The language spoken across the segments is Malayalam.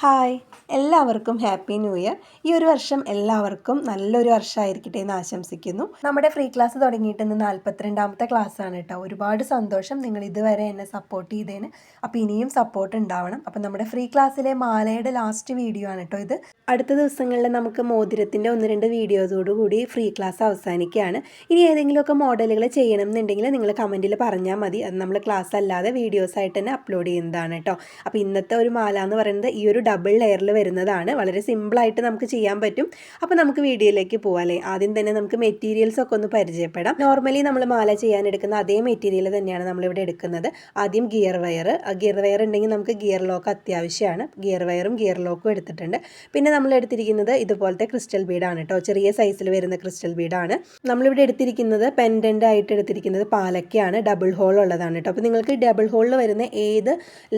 Hi. എല്ലാവർക്കും ഹാപ്പി ന്യൂ ഇയർ ഈ ഒരു വർഷം എല്ലാവർക്കും നല്ലൊരു വർഷമായിരിക്കട്ടെ എന്ന് ആശംസിക്കുന്നു. നമ്മുടെ ഫ്രീ ക്ലാസ് തുടങ്ങിയിട്ട് ഇന്ന് നാൽപ്പത്തിരണ്ടാമത്തെ ആണ് കേട്ടോ. ഒരുപാട് സന്തോഷം നിങ്ങൾ ഇതുവരെ എന്നെ സപ്പോർട്ട് ചെയ്തതിന്. അപ്പോൾ ഇനിയും സപ്പോർട്ട് ഉണ്ടാവണം. അപ്പോൾ നമ്മുടെ ഫ്രീ ക്ലാസ്സിലെ മാലയുടെ ലാസ്റ്റ് വീഡിയോ ആണ് കേട്ടോ ഇത്. അടുത്ത ദിവസങ്ങളിൽ നമുക്ക് മോതിരത്തിന്റെ ഒന്ന് രണ്ട് വീഡിയോസോട് കൂടി ഫ്രീ ക്ലാസ് അവസാനിക്കുകയാണ്. ഇനി ഏതെങ്കിലുമൊക്കെ മോഡലുകൾ ചെയ്യണം എന്നുണ്ടെങ്കിൽ നിങ്ങൾ കമന്റിൽ പറഞ്ഞാൽ മതി. അത് നമ്മൾ ക്ലാസ് അല്ലാതെ വീഡിയോസ് ആയിട്ട് തന്നെ അപ്ലോഡ് ചെയ്യുന്നതാണ് കേട്ടോ. അപ്പോൾ ഇന്നത്തെ ഒരു മാല എന്ന് പറയുന്നത് ഈ ഒരു ഡബിൾ ലെയറിൽ വരുന്നതാണ്. വളരെ സിമ്പിളായിട്ട് നമുക്ക് ചെയ്യാൻ പറ്റും. അപ്പോൾ നമുക്ക് വീഡിയോയിലേക്ക് പോകാം അല്ലേ? ആദ്യം തന്നെ നമുക്ക് മെറ്റീരിയൽസ് ഒക്കെ ഒന്ന് പരിചയപ്പെടാം. നോർമലി നമ്മൾ മാല ചെയ്യാൻ എടുക്കുന്ന അതേ മെറ്റീരിയൽ തന്നെയാണ് നമ്മളിവിടെ എടുക്കുന്നത്. ആദ്യം ഗിയർ വയർ ഗിയർ വയർ ഉണ്ടെങ്കിൽ നമുക്ക് ഗിയർ ലോക്ക് അത്യാവശ്യമാണ്. ഗിയർ വയറും ഗിയർ ലോക്കും എടുത്തിട്ടുണ്ട്. പിന്നെ നമ്മൾ എടുത്തിരിക്കുന്നത് ഇതുപോലത്തെ ക്രിസ്റ്റൽ ബീഡാണ് കേട്ടോ ചെറിയ സൈസിൽ വരുന്ന ക്രിസ്റ്റൽ ബീഡാണ് നമ്മളിവിടെ എടുത്തിരിക്കുന്നത് പെൻഡന്റ് ആയിട്ട് എടുത്തിരിക്കുന്നത് പാലക്കയാണ്. ഡബിൾ ഹോൾ ഉള്ളതാണ് കേട്ടോ അപ്പോൾ നിങ്ങൾക്ക് ഡബിൾ ഹോളിൽ വരുന്ന ഏത്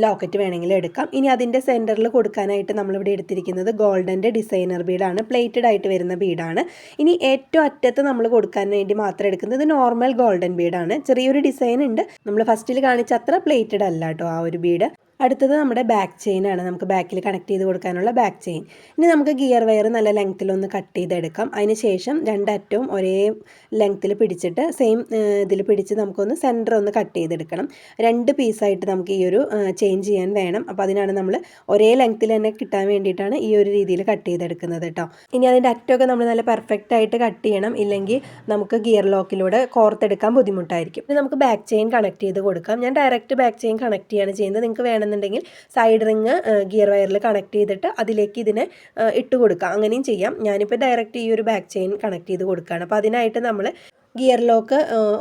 ലോക്കറ്റ് വേണമെങ്കിലും എടുക്കാം. ഇനി അതിന്റെ സെന്ററിൽ കൊടുക്കാനായിട്ട് നമ്മളിവിടെ എടുത്തിരിക്കുന്നത് ഗോൾഡന്റെ ഡിസൈനർ ബീഡാണ്. പ്ലേറ്റഡ് ആയിട്ട് വരുന്ന ബീഡാണ്. ഇനി ഏറ്റവും അറ്റത്ത് നമ്മൾ കൊടുക്കാൻ വേണ്ടി മാത്രം എടുക്കുന്നത് നോർമൽ ഗോൾഡൻ ബീഡാണ്. ചെറിയൊരു ഡിസൈൻ ഉണ്ട്. നമ്മൾ ഫസ്റ്റിൽ കാണിച്ച അത്ര പ്ലേറ്റഡ് അല്ല കേട്ടോ ആ ഒരു ബീഡ്. അടുത്തത് നമ്മുടെ ബാക്ക് ചെയിൻ ആണ്. നമുക്ക് ബാക്കിൽ കണക്ട് ചെയ്ത് കൊടുക്കാനുള്ള ബാക്ക് ചെയിൻ ഇനി നമുക്ക് ഗിയർ വയർ നല്ല ലെങ്ത്തിലൊന്ന് കട്ട് ചെയ്തെടുക്കാം. അതിന് ശേഷം രണ്ടറ്റവും ഒരേ ലെങ്ത്തിൽ പിടിച്ചിട്ട് സെയിം ഇതിൽ പിടിച്ച് നമുക്കൊന്ന് സെന്റർ ഒന്ന് കട്ട് ചെയ്തെടുക്കണം. രണ്ട് പീസായിട്ട് നമുക്ക് ഈ ഒരു ചെയിൻ ചെയ്യാൻ വേണം. അപ്പോൾ അതിനാണ് നമ്മൾ ഒരേ ലെങ്ത്തിൽ തന്നെ കിട്ടാൻ വേണ്ടിയിട്ടാണ് ഈ ഒരു രീതിയിൽ കട്ട് ചെയ്തെടുക്കുന്നത് കേട്ടോ ഇനി അതിന്റെ അറ്റമൊക്കെ നമ്മൾ നല്ല പെർഫെക്റ്റ് ആയിട്ട് കട്ട് ചെയ്യണം. ഇല്ലെങ്കിൽ നമുക്ക് ഗിയർ ലോക്കിലൂടെ കോർത്തെടുക്കാൻ ബുദ്ധിമുട്ടായിരിക്കും. ഇനി നമുക്ക് ബാക്ക് ചെയിൻ കണക്ട് ചെയ്ത് കൊടുക്കാം. ഞാൻ ഡയറക്റ്റ് ബാക്ക് ചെയിൻ കണക്ട് ചെയ്യാണ് ചെയ്യുന്നത്. നിങ്ങൾക്ക് വേണം എന്നുണ്ടെങ്കിൽ സൈഡ് റിങ് ഗിയർ വയറിൽ കണക്ട് ചെയ്തിട്ട് അതിലേക്ക് ഇതിനെ ഇട്ട് കൊടുക്കാം. അങ്ങനെയും ചെയ്യാം. ഞാനിപ്പോൾ ഡയറക്റ്റ് ഈ ഒരു ബാക്ക് ചെയിൻ കണക്ട് ചെയ്ത് കൊടുക്കുകയാണ് അപ്പോൾ അതിനായിട്ട് നമ്മൾ ഗിയർ ലോക്ക്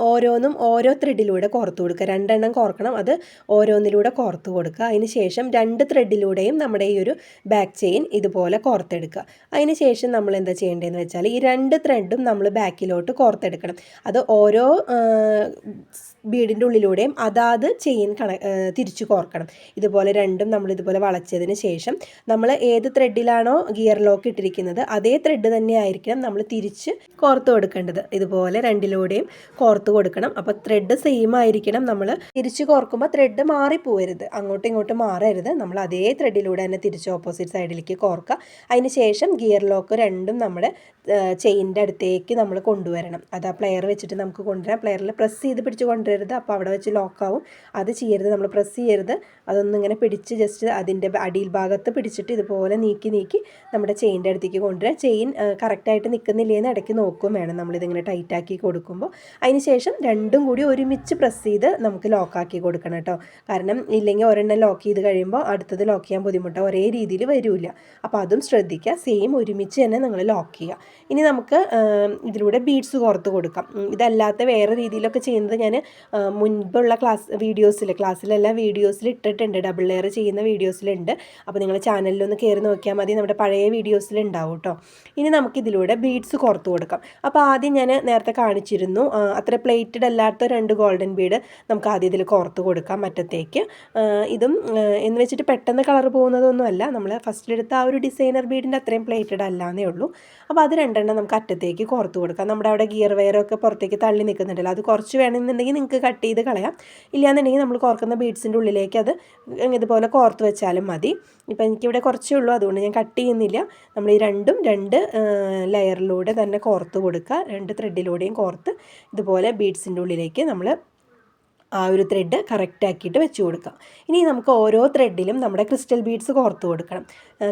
ഓരോന്നും ഓരോ ത്രെഡിലൂടെ കോർത്ത് കൊടുക്കുക. രണ്ടെണ്ണം കോർക്കണം. അത് ഓരോന്നിലൂടെ കോർത്ത് കൊടുക്കുക. അതിന് ശേഷം രണ്ട് ത്രെഡിലൂടെയും നമ്മുടെ ഈ ഒരു ബാക്ക് ചെയിൻ ഇതുപോലെ കോർത്തെടുക്കുക. അതിന് ശേഷം നമ്മൾ എന്താ ചെയ്യേണ്ടതെന്ന് വെച്ചാൽ ഈ രണ്ട് ത്രെഡും നമ്മൾ ബാക്കിലോട്ട് കോർത്തെടുക്കണം. അത് ഓരോ ബീഡിന്റെ ഉള്ളിലൂടെയും അതാത് ചെയിൻ കണ തിരിച്ചു കോർക്കണം. ഇതുപോലെ രണ്ടും നമ്മൾ ഇതുപോലെ വളച്ചതിന് ശേഷം നമ്മൾ ഏത് ത്രെഡിലാണോ ഗിയർ ലോക്ക് ഇട്ടിരിക്കുന്നത് അതേ ത്രെഡ് തന്നെ ആയിരിക്കണം നമ്മൾ തിരിച്ച് കോർത്ത് കൊടുക്കേണ്ടത്. ഇതുപോലെ രണ്ടിലൂടെയും കോർത്ത് കൊടുക്കണം. അപ്പോൾ ത്രെഡ് സെയിം ആയിരിക്കണം നമ്മൾ തിരിച്ച് കോർക്കുമ്പോൾ ത്രെഡ് മാറിപ്പോവരുത്. അങ്ങോട്ടും ഇങ്ങോട്ടും മാറരുത്. നമ്മൾ അതേ ത്രെഡിലൂടെ തന്നെ തിരിച്ച് ഓപ്പോസിറ്റ് സൈഡിലേക്ക് കോർക്കുക. അതിന് ശേഷം ഗിയർ ലോക്ക് രണ്ടും നമ്മുടെ ചെയിന്റെ അടുത്തേക്ക് നമ്മൾ കൊണ്ടുവരണം. അത് ആ പ്ലെയർ വെച്ചിട്ട് നമുക്ക് കൊണ്ടുവരാം. പ്ലെയറിൽ പ്രസ് ചെയ്ത് പിടിച്ച് കൊണ്ടുവരരുത്. അപ്പോൾ അവിടെ വെച്ച് ലോക്കാവും. അത് ചെയ്യരുത്. നമ്മൾ പ്രസ് ചെയ്യരുത്. അതൊന്നും ഇങ്ങനെ പിടിച്ച് ജസ്റ്റ് അതിന്റെ അടിയിൽ ഭാഗത്ത് പിടിച്ചിട്ട് ഇതുപോലെ നീക്കി നീക്കി നമ്മുടെ ചെയിന്റെ അടുത്തേക്ക് കൊണ്ടുവരാം. ചെയിൻ കറക്റ്റായിട്ട് നിൽക്കുന്നില്ലേന്ന് ഇടയ്ക്ക് നോക്കും വേണം. നമ്മളിതിങ്ങനെ ടൈറ്റാക്കി കൊടുക്കുമ്പോൾ. അതിന് ശേഷം രണ്ടും കൂടി ഒരുമിച്ച് പ്രസ് ചെയ്ത് നമുക്ക് ലോക്കാക്കി കൊടുക്കണം കേട്ടോ. കാരണം ഇല്ലെങ്കിൽ ഒരെണ്ണം ലോക്ക് ചെയ്ത് കഴിയുമ്പോൾ അടുത്തത് ലോക്ക് ചെയ്യാൻ ബുദ്ധിമുട്ടാണ് ഒരേ രീതിയിൽ വരില്ല. അപ്പോൾ അതും ശ്രദ്ധിക്കുക. സെയിം ഒരുമിച്ച് തന്നെ നിങ്ങൾ ലോക്ക് ചെയ്യുക. ഇനി നമുക്ക് ഇതിലൂടെ ബീഡ്സ് കോർത്ത് കൊടുക്കാം. ഇതല്ലാത്ത വേറെ രീതിയിലൊക്കെ ചെയ്യുന്നത് ഞാൻ മുൻപുള്ള ക്ലാസ് വീഡിയോസിൽ ക്ലാസ്സിലല്ല വീഡിയോസിൽ ഇട്ടിട്ടുണ്ട് ഡബിൾ ലെയർ ചെയ്യുന്ന വീഡിയോസിലുണ്ട്. അപ്പോൾ നിങ്ങൾ ചാനലിലൊന്ന് കയറി നോക്കിയാൽ മതി നമ്മുടെ പഴയ വീഡിയോസിലുണ്ടാവും കേട്ടോ ഇനി നമുക്കിതിലൂടെ ബീഡ്സ് കോർത്ത് കൊടുക്കാം. അപ്പോൾ ആദ്യം ഞാൻ നേരത്തെ കാണിച്ചിരുന്നു അത്ര പ്ലേറ്റഡ് അല്ലാത്ത രണ്ട് ഗോൾഡൻ ബീഡ് നമുക്ക് ആദ്യം ഇതിൽ കോർത്ത് കൊടുക്കാം മറ്റത്തേക്ക്. ഇതും എന്ന് വെച്ചിട്ട് പെട്ടെന്ന് കളർ പോകുന്നതൊന്നുമല്ല. നമ്മൾ ഫസ്റ്റിലെടുത്ത ആ ഒരു ഡിസൈനർ ബീഡിന്റെ അത്രയും പ്ലേറ്റഡ് അല്ലാന്നേ ഉള്ളൂ. അപ്പോൾ അത് രണ്ടെണ്ണം നമുക്ക് അറ്റത്തേക്ക് കോർത്ത് കൊടുക്കാം. നമ്മുടെ അവിടെ ഗിയർ വയറൊക്കെ പുറത്തേക്ക് തള്ളി നിൽക്കുന്നുണ്ടല്ലോ അത് കുറച്ച് വേണമെന്നുണ്ടെങ്കിൽ നിങ്ങൾക്ക് കട്ട് ചെയ്ത് കളയാം. ഇല്ലയെന്നുണ്ടെങ്കിൽ നമ്മൾ കോർക്കുന്ന ബീഡ്സിന്റെ ഉള്ളിലേക്ക് അത് ഇതുപോലെ കോർത്ത് വെച്ചാലും മതി. ഇപ്പം എനിക്കിവിടെ കുറച്ചേ ഉള്ളൂ അതുകൊണ്ട് ഞാൻ കട്ട് ചെയ്യുന്നില്ല. നമ്മൾ ഈ രണ്ടും രണ്ട് ലെയറിലൂടെ തന്നെ കോർത്ത് കൊടുക്കുക. രണ്ട് ത്രെഡിലൂടെയും കോർത്ത് ഇതുപോലെ ബീഡ്സിന്റെ ഉള്ളിലേക്ക് നമ്മൾ ആ ഒരു ത്രെഡ് കറക്റ്റ് ആക്കിയിട്ട് വെച്ച് കൊടുക്കാം. ഇനി നമുക്ക് ഓരോ ത്രെഡിലും നമ്മുടെ ക്രിസ്റ്റൽ ബീഡ്സ് കോർത്ത് കൊടുക്കണം.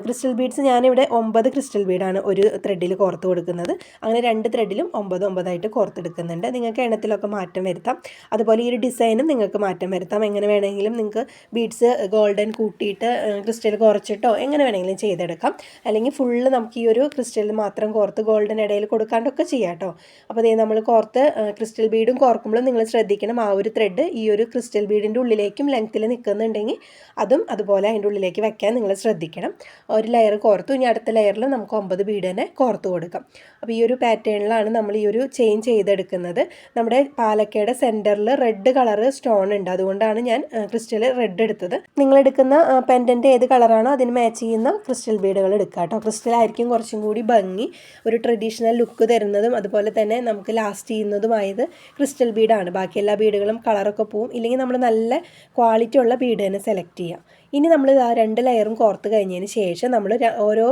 ക്രിസ്റ്റൽ ബീഡ്സ് ഞാനിവിടെ ഒമ്പത് ക്രിസ്റ്റൽ ബീഡാണ് ഒരു ത്രെഡിൽ കോർത്ത് കൊടുക്കുന്നത്. അങ്ങനെ രണ്ട് ത്രെഡിലും ഒമ്പത് ഒമ്പതായിട്ട് കോർത്തെടുക്കുന്നുണ്ട്. നിങ്ങൾക്ക് എണ്ണത്തിലൊക്കെ മാറ്റം വരുത്താം. അതുപോലെ ഈ ഒരു ഡിസൈനും നിങ്ങൾക്ക് മാറ്റം വരുത്താം. എങ്ങനെ വേണമെങ്കിലും നിങ്ങൾക്ക് ബീഡ്സ് ഗോൾഡൻ കൂട്ടിയിട്ട് ക്രിസ്റ്റൽ കുറച്ചിട്ടോ എങ്ങനെ വേണമെങ്കിലും ചെയ്തെടുക്കാം. അല്ലെങ്കിൽ ഫുള്ള് നമുക്ക് ഈ ഒരു ക്രിസ്റ്റൽ മാത്രം കോർത്ത് ഗോൾഡൻ ഇടയിൽ കൊടുക്കാണ്ടൊക്കെ ചെയ്യാം കേട്ടോ അപ്പോൾ നമ്മൾ കോർത്ത് ക്രിസ്റ്റൽ ബീഡും കോർക്കുമ്പോഴും നിങ്ങൾ ശ്രദ്ധിക്കണം ആ ഒരു ത്രെഡ് ഈ ഒരു ക്രിസ്റ്റൽ ബീഡിന്റെ ഉള്ളിലേക്കും ലെങ്ത്തിൽ നിൽക്കുന്നുണ്ടെങ്കിൽ അതും അതുപോലെ അതിന്റെ ഉള്ളിലേക്ക് വെക്കാൻ നിങ്ങൾ ശ്രദ്ധിക്കണം. ഒരു ലെയർ കോർത്തു ഇനി അടുത്ത ലെയറിൽ നമുക്ക് ഒമ്പത് ബീഡ് തന്നെ കോർത്ത് കൊടുക്കാം. അപ്പോൾ ഈ ഒരു പാറ്റേണിലാണ് നമ്മൾ ഈ ഒരു ചെയിൻ ചെയ്തെടുക്കുന്നത്. നമ്മുടെ പാലക്കയുടെ സെന്ററിൽ റെഡ് കളർ സ്റ്റോൺ ഉണ്ട്. അതുകൊണ്ടാണ് ഞാൻ ക്രിസ്റ്റൽ റെഡ് എടുത്തത്. നിങ്ങൾ എടുക്കുന്ന പെൻഡന്റ് ഏത് കളറാണോ അതിന് മാച്ച് ചെയ്യുന്ന ക്രിസ്റ്റൽ ബീഡുകൾ എടുക്കുക കേട്ടോ. ക്രിസ്റ്റൽ ആയിരിക്കും കുറച്ചും കൂടി ഭംഗി. ഒരു ട്രഡീഷണൽ ലുക്ക് തരുന്നതും അതുപോലെ തന്നെ നമുക്ക് ലാസ്റ്റ് ചെയ്യുന്നതുമായത് ക്രിസ്റ്റൽ ബീഡാണ് ബാക്കി എല്ലാ ബീഡുകളും കളറൊക്കെ പോവും. ഇല്ലെങ്കിൽ നമ്മൾ നല്ല ക്വാളിറ്റി ഉള്ള ബീഡ് തന്നെ സെലക്ട് ചെയ്യാം. ഇനി നമ്മൾ ആ രണ്ട് ലെയറും കോർത്ത് കഴിഞ്ഞതിന് ശേഷം നമ്മൾ ഓരോ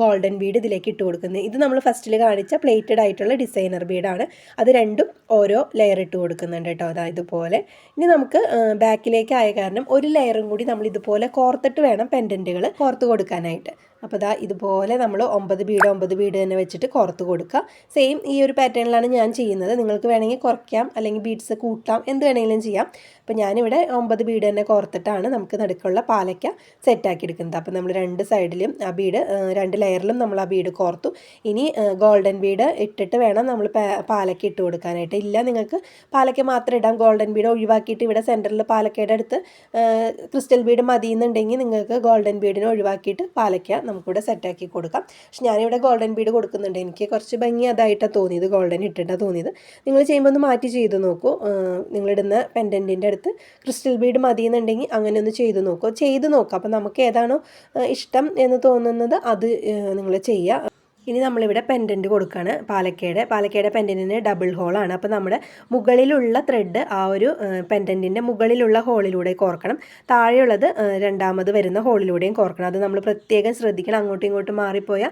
ഗോൾഡൻ ബീഡ് ഇതിലേക്ക് ഇട്ട് കൊടുക്കുന്നത്. ഇത് നമ്മൾ ഫസ്റ്റിൽ കാണിച്ച പ്ലേറ്റഡ് ആയിട്ടുള്ള ഡിസൈനർ ബീഡാണ് അത് രണ്ടും ഓരോ ലെയർ ഇട്ട് കൊടുക്കുന്നുണ്ട് കേട്ടോ. അതാ ഇതുപോലെ. ഇനി നമുക്ക് ബാക്കിലേക്ക് ആയ കാരണം ഒരു ലെയറും കൂടി നമ്മൾ ഇതുപോലെ കോർത്തിട്ട് വേണം പെൻഡന്റുകൾ കോർത്ത് കൊടുക്കാനായിട്ട്. അപ്പോൾ ദാ ഇതുപോലെ നമ്മൾ ഒമ്പത് ബീഡ് ഒമ്പത് ബീഡ് തന്നെ വെച്ചിട്ട് കുറത്ത് കൊടുക്കുക സെയിം ഈ ഒരു പാറ്റേണിലാണ് ഞാൻ ചെയ്യുന്നത്. നിങ്ങൾക്ക് വേണമെങ്കിൽ കുറയ്ക്കാം അല്ലെങ്കിൽ ബീഡ്സ് കൂട്ടാം എന്ത് വേണമെങ്കിലും ചെയ്യാം. അപ്പോൾ ഞാനിവിടെ ഒമ്പത് ബീഡ് തന്നെ കോർത്തിട്ടാണ് നമുക്ക് നടുക്കുള്ള പാലയ്ക്ക സെറ്റാക്കി എടുക്കുന്നത്. അപ്പോൾ നമ്മൾ രണ്ട് സൈഡിലും ആ ബീഡ് രണ്ട് ലെയറിലും നമ്മൾ ആ ബീഡ് കോർത്തു. ഇനി ഗോൾഡൻ ബീഡ് ഇട്ടിട്ട് വേണം നമ്മൾ പാലയ്ക്ക ഇട്ട് കൊടുക്കാനായിട്ട്. ഇല്ല നിങ്ങൾക്ക് പാലയ്ക്ക മാത്രം ഇടാം. ഗോൾഡൻ ബീഡ് ഒഴിവാക്കിയിട്ട് ഇവിടെ സെന്ററിൽ പാലക്കയുടെ അടുത്ത് ക്രിസ്റ്റൽ ബീഡ് മതി എന്നുണ്ടെങ്കിൽ നിങ്ങൾക്ക് ഗോൾഡൻ ബീഡിനെ ഒഴിവാക്കിയിട്ട് പാലയ്ക്ക നമുക്കിവിടെ സെറ്റാക്കി കൊടുക്കാം. പക്ഷെ ഞാനിവിടെ ഗോൾഡൻ ബീഡ് കൊടുക്കുന്നുണ്ട്. എനിക്ക് കുറച്ച് ഭംഗി അതായിട്ടാണ് തോന്നിയത്. ഗോൾഡൻ ഇട്ടിട്ടാണ് തോന്നിയത്. നിങ്ങൾ ചെയ്യുമ്പോൾ ഒന്ന് മാറ്റി ചെയ്ത് നോക്കൂ. നിങ്ങളിടുന്ന പെൻഡന്റിന്റെ അടുത്ത് ക്രിസ്റ്റൽ ബീഡ് മതി എന്നുണ്ടെങ്കിൽ അങ്ങനെ ഒന്ന് ചെയ്ത് നോക്കൂ. ചെയ്ത് നോക്കാം. അപ്പോൾ നമുക്ക് ഏതാണോ ഇഷ്ടം എന്ന് തോന്നുന്നത് അത് നിങ്ങൾ ചെയ്യുക. ഇനി നമ്മളിവിടെ പെൻഡന്റ് കൊടുക്കുകയാണ് പാലക്കയുടെ പാലക്കയുടെ പെൻഡന്റിന് ഡബിൾ ഹോളാണ് അപ്പോൾ നമ്മുടെ മുകളിലുള്ള ത്രെഡ് ആ ഒരു പെൻഡന്റിന്റെ മുകളിലുള്ള ഹോളിലൂടെ കോർക്കണം. താഴെയുള്ളത് രണ്ടാമത് വരുന്ന ഹോളിലൂടെയും കോർക്കണം. അത് നമ്മൾ പ്രത്യേകം ശ്രദ്ധിക്കണം. അങ്ങോട്ടും ഇങ്ങോട്ടും മാറിപ്പോയ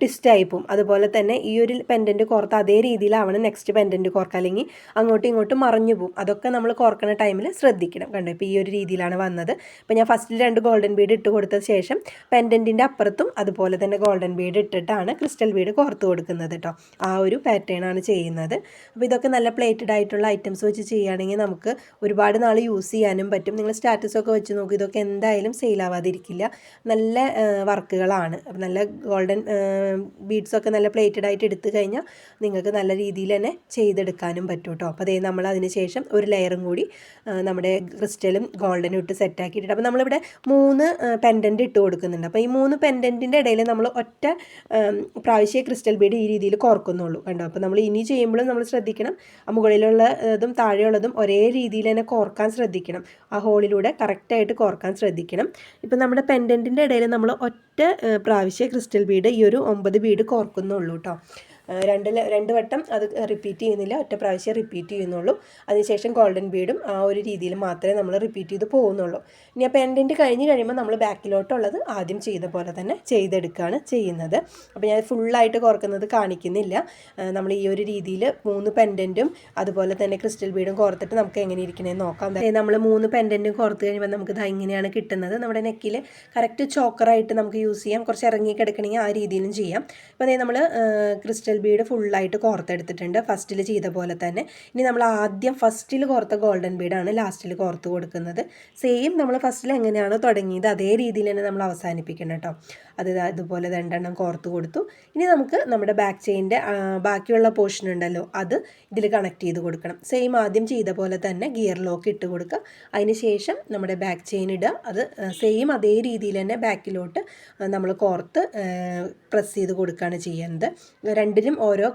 ട്വിസ്റ്റായി പോകും അതുപോലെ തന്നെ ഈ ഒരു പെൻഡന്റ് കോർത്ത അതേ രീതിയിലാവണം നെക്സ്റ്റ് പെൻഡന്റ് കോർക്കുക അല്ലെങ്കിൽ അങ്ങോട്ടും ഇങ്ങോട്ടും മറിഞ്ഞു പോവും. അതൊക്കെ നമ്മൾ കോർക്കുന്ന ടൈമിൽ ശ്രദ്ധിക്കണം കണ്ടോ? ഇപ്പോൾ ഈ ഒരു രീതിയിലാണ് വന്നത്. ഇപ്പോൾ ഞാൻ ഫസ്റ്റിൽ രണ്ട് ഗോൾഡൻ ബീഡ് ഇട്ട് കൊടുത്ത ശേഷം പെൻഡന്റിന്റെ അപ്പുറത്തും അതുപോലെ തന്നെ ഗോൾഡൻ ബീഡ് ഇട്ടിട്ടാണ് ക്രിസ്റ്റൽ ബീഡ് കോർത്ത് കൊടുക്കുന്നത് കേട്ടോ ആ ഒരു പാറ്റേൺ ആണ് ചെയ്യുന്നത്. അപ്പോൾ ഇതൊക്കെ നല്ല പ്ലേറ്റഡ് ആയിട്ടുള്ള ഐറ്റംസ് വെച്ച് ചെയ്യുകയാണെങ്കിൽ നമുക്ക് ഒരുപാട് നാൾ യൂസ് ചെയ്യാനും പറ്റും. നിങ്ങൾ സ്റ്റാറ്റസൊക്കെ വെച്ച് നോക്കും ഇതൊക്കെ എന്തായാലും സെയിൽ ആവാതിരിക്കില്ല. നല്ല വർക്കുകളാണ്. നല്ല ഗോൾഡൻ ബീഡ്സൊക്കെ നല്ല പ്ലേറ്റഡ് ആയിട്ട് എടുത്തു കഴിഞ്ഞാൽ നിങ്ങൾക്ക് നല്ല രീതിയിൽ തന്നെ ചെയ്തെടുക്കാനും പറ്റും കേട്ടോ അപ്പോൾ അതേ നമ്മൾ അതിന് ശേഷം ഒരു ലെയറും കൂടി നമ്മുടെ ക്രിസ്റ്റലും ഗോൾഡനും ഇട്ട് സെറ്റാക്കിയിട്ടുണ്ട് അപ്പോൾ നമ്മളിവിടെ മൂന്ന് പെൻഡന്റ് ഇട്ട് കൊടുക്കുന്നുണ്ട്. അപ്പോൾ ഈ മൂന്ന് പെൻഡന്റിന്റെ ഇടയിൽ നമ്മൾ ഒറ്റ പ്രാവശ്യ ക്രിസ്റ്റൽ ബീഡ് ഈ രീതിയിൽ കോർക്കുന്നുള്ളൂ കണ്ടോ? അപ്പോൾ നമ്മൾ ഇനി ചെയ്യുമ്പോഴും നമ്മൾ ശ്രദ്ധിക്കണം. ആ മുകളിലുള്ളതും താഴെയുള്ളതും ഒരേ രീതിയിൽ തന്നെ കോർക്കാൻ ശ്രദ്ധിക്കണം. ആ ഹോളിലൂടെ കറക്റ്റായിട്ട് കോർക്കാൻ ശ്രദ്ധിക്കണം. ഇപ്പം നമ്മുടെ പെൻഡന്റിന്റെ ഇടയിൽ നമ്മൾ ഒറ്റ പ്രാവശ്യ ക്രിസ്റ്റൽ ബീഡ് ഈ ഒരു ഒമ്പത് ബീഡ് കോർക്കുന്നുള്ളൂ കേട്ടോ. രണ്ട് രണ്ട് വട്ടം അത് റിപ്പീറ്റ് ചെയ്യുന്നില്ല. ഒറ്റ പ്രാവശ്യം റിപ്പീറ്റ് ചെയ്യുന്നുള്ളൂ. അതിനുശേഷം ഗോൾഡൻ ബീഡും ആ ഒരു രീതിയിൽ മാത്രമേ നമ്മൾ റിപ്പീറ്റ് ചെയ്ത് പോകുന്നുള്ളൂ. ഇനി ആ പെൻഡന്റ് കഴിഞ്ഞ് കഴിയുമ്പോൾ നമ്മൾ ബാക്കിലോട്ടുള്ളത് ആദ്യം ചെയ്ത പോലെ തന്നെ ചെയ്തെടുക്കുകയാണ് ചെയ്യുന്നത്. അപ്പോൾ ഞാൻ ഫുള്ളായിട്ട് കോർക്കുന്നത് കാണിക്കുന്നില്ല. നമ്മൾ ഈ ഒരു രീതിയിൽ മൂന്ന് പെൻഡന്റും അതുപോലെ തന്നെ ക്രിസ്റ്റൽ ബീഡും കോർത്തിട്ട് നമുക്ക് എങ്ങനെ ഇരിക്കണേന്ന് നോക്കാം. നമ്മൾ മൂന്ന് പെൻഡന്റും കോർത്ത് കഴിയുമ്പോൾ നമുക്ക് ഇത് ഇങ്ങനെയാണ് കിട്ടുന്നത്. നമ്മുടെ നെക്കിൽ കറക്റ്റ് ചോക്കറായിട്ട് നമുക്ക് യൂസ് ചെയ്യാം. കുറച്ച് ഇറങ്ങി കിടക്കണമെങ്കിൽ ആ രീതിയിലും ചെയ്യാം. അപ്പോൾ അതായത് നമ്മൾ ക്രിസ്റ്റൽ ബീഡ് ഫുള്ളായിട്ട് കോർത്തെടുത്തിട്ടുണ്ട് ഫസ്റ്റിൽ ചെയ്ത പോലെ തന്നെ. ഇനി നമ്മൾ ആദ്യം ഫസ്റ്റിൽ കോർത്ത ഗോൾഡൻ ബീഡാണ് ലാസ്റ്റിൽ കോർത്ത് കൊടുക്കുന്നത്. സെയിം നമ്മൾ ഫസ്റ്റിൽ എങ്ങനെയാണോ തുടങ്ങിയത് അതേ രീതിയിൽ തന്നെ നമ്മൾ അവസാനിപ്പിക്കണം കേട്ടോ അത് ഇതുപോലെ രണ്ടെണ്ണം കോർത്ത് കൊടുത്തു. ഇനി നമുക്ക് നമ്മുടെ ബാക്ക് ചെയിന്റെ ബാക്കിയുള്ള പോർഷൻ ഉണ്ടല്ലോ അത് ഇതിൽ കണക്ട് ചെയ്ത് കൊടുക്കണം. സെയിം ആദ്യം ചെയ്ത പോലെ തന്നെ ഗിയർ ലോക്ക് ഇട്ട് കൊടുക്കുക. അതിന് ശേഷം നമ്മുടെ ബാക്ക് ചെയിൻ ഇടുക. അത് സെയിം അതേ രീതിയിൽ തന്നെ ബാക്കിലോട്ട് നമ്മൾ കോർത്ത് പ്രസ് ചെയ്ത് കൊടുക്കുകയാണ് ചെയ്യുന്നത്. രണ്ടിനും ഓരോ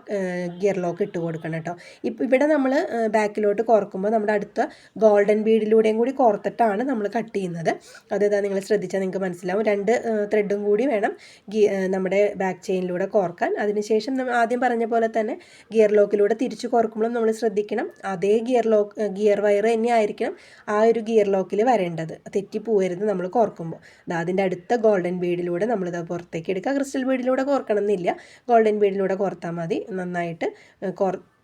ഗിയർ ലോക്ക് ഇട്ട് കൊടുക്കണം കേട്ടോ. ഇപ്പം ഇവിടെ നമ്മൾ ബാക്കിലോട്ട് കോർക്കുമ്പോൾ നമ്മുടെ അടുത്ത ഗോൾഡൻ ബീഡിലൂടെയും കൂടി കോർത്തിട്ടാണ് നമ്മൾ കട്ട് ചെയ്യുന്നത്. അതേതാ നിങ്ങൾ ശ്രദ്ധിച്ചാൽ നിങ്ങൾക്ക് മനസ്സിലാവും. രണ്ട് ത്രെഡും കൂടി വേണം നമ്മുടെ ബാക്ക് ചെയിനിലൂടെ കോർക്കാൻ. അതിനുശേഷം ആദ്യം പറഞ്ഞ പോലെ തന്നെ ഗിയർ ലോക്കിലൂടെ തിരിച്ച് കോർക്കുമ്പോഴും നമ്മൾ ശ്രദ്ധിക്കണം. അതേ ഗിയർ ലോക്ക് ഗിയർ വയർ തന്നെ ആയിരിക്കണം ആ ഒരു ഗിയർ ലോക്കിൽ വരേണ്ടത്. തെറ്റി പോകരുത് നമ്മൾ കോർക്കുമ്പോൾ അതിന്റെ അടുത്ത ഗോൾഡൻ ബീഡിലൂടെ നമ്മളിത് പുറത്തേക്ക് എടുക്കുക. ക്രിസ്റ്റൽ ബീഡിലൂടെ കോർക്കണം എന്നില്ല ഗോൾഡൻ ബീഡിലൂടെ കോർത്താൽ മതി നന്നായിട്ട്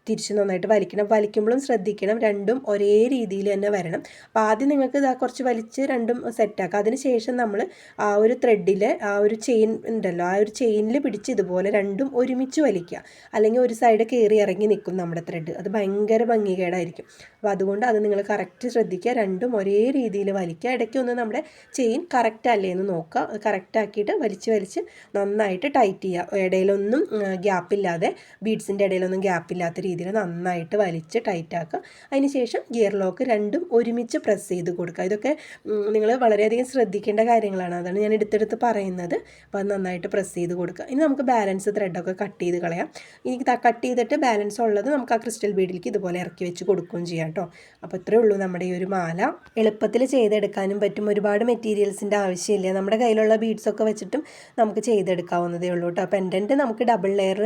തിരിച്ച് നന്നായിട്ട് വലിക്കണം. വലിക്കുമ്പോഴും ശ്രദ്ധിക്കണം. രണ്ടും ഒരേ രീതിയിൽ തന്നെ വരണം. അപ്പോൾ ആദ്യം നിങ്ങൾക്ക് ഇതാ കുറച്ച് വലിച്ച് രണ്ടും സെറ്റാക്കുക അതിന് ശേഷം നമ്മൾ ആ ഒരു ത്രെഡിൽ ആ ഒരു ചെയിൻ ഉണ്ടല്ലോ ആ ഒരു ചെയിനിൽ പിടിച്ച് ഇതുപോലെ രണ്ടും ഒരുമിച്ച് വലിക്കുക. അല്ലെങ്കിൽ ഒരു സൈഡ് കയറി ഇറങ്ങി നിൽക്കും നമ്മുടെ ത്രെഡ് അത് ഭയങ്കര ഭംഗികേടായിരിക്കും. അപ്പോൾ അതുകൊണ്ട് അത് നിങ്ങൾ കറക്റ്റ് ശ്രദ്ധിക്കുക. രണ്ടും ഒരേ രീതിയിൽ വലിക്കുക. ഇടയ്ക്ക് ഒന്ന് നമ്മുടെ ചെയിൻ കറക്റ്റ് അല്ലേ എന്ന് നോക്കുക. കറക്റ്റ് ആക്കിയിട്ട് വലിച്ച് വലിച്ച് നന്നായിട്ട് ടൈറ്റ് ചെയ്യുക. ഇടയിലൊന്നും ഗ്യാപ്പില്ലാതെ ബീഡ്സിന്റെ ഇടയിലൊന്നും ഗ്യാപ്പില്ലാത്ത രീതിയിൽ രീതിയിൽ നന്നായിട്ട് വലിച്ച് ടൈറ്റാക്കുക. അതിന് ശേഷം ഗിയർ ലോക്ക് രണ്ടും ഒരുമിച്ച് പ്രസ് ചെയ്ത് കൊടുക്കുക. ഇതൊക്കെ നിങ്ങൾ വളരെയധികം ശ്രദ്ധിക്കേണ്ട കാര്യങ്ങളാണ്. അതാണ് ഞാൻ എടുത്തെടുത്ത് പറയുന്നത്. അപ്പോൾ അത് നന്നായിട്ട് പ്രസ് ചെയ്ത് കൊടുക്കുക. ഇനി നമുക്ക് ബാലൻസ് ത്രെഡൊക്കെ കട്ട് ചെയ്ത് കളയാം. ഇനി കട്ട് ചെയ്തിട്ട് ബാലൻസ് ഉള്ളത് നമുക്ക് ആ ക്രിസ്റ്റൽ ബീഡിലേക്ക് ഇതുപോലെ ഇറക്കി വെച്ച് കൊടുക്കുകയും ചെയ്യാം കേട്ടോ. അപ്പോൾ ഇത്രയേ ഉള്ളൂ നമ്മുടെ ഈ ഒരു മാല. എളുപ്പത്തിൽ ചെയ്തെടുക്കാനും പറ്റും. ഒരുപാട് മെറ്റീരിയൽസിന്റെ ആവശ്യമില്ല. നമ്മുടെ കയ്യിലുള്ള ബീഡ്സൊക്കെ വെച്ചിട്ടും നമുക്ക് ചെയ്തെടുക്കാവുന്നതേ ഉള്ളൂ കേട്ടോ. പെൻഡന്റ് നമുക്ക് ഡബിൾ ലെയർ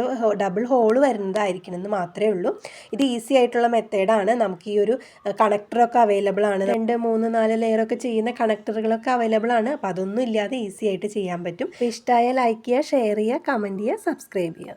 ഡബിൾ ഹോൾ വരുന്നതായിരിക്കണം എന്ന് മാത്രമേ ഉള്ളൂ. ഉള്ളൂ. ഇത് ഈസി ആയിട്ടുള്ള മെത്തേഡാണ് നമുക്ക് ഈ ഒരു കണക്ടറൊക്കെ അവൈലബിൾ ആണ്. രണ്ട് മൂന്ന് നാല് ലെയറൊക്കെ ചെയ്യുന്ന കണക്ടറുകളൊക്കെ അവൈലബിൾ ആണ്. അപ്പോൾ അതൊന്നും ഇല്ലാതെ ഈസി ആയിട്ട് ചെയ്യാൻ പറ്റും. ഇഷ്ടമായ ലൈക്ക് ചെയ്യുക ഷെയർ ചെയ്യുക കമന്റ് ചെയ്യുക സബ്സ്ക്രൈബ് ചെയ്യുക.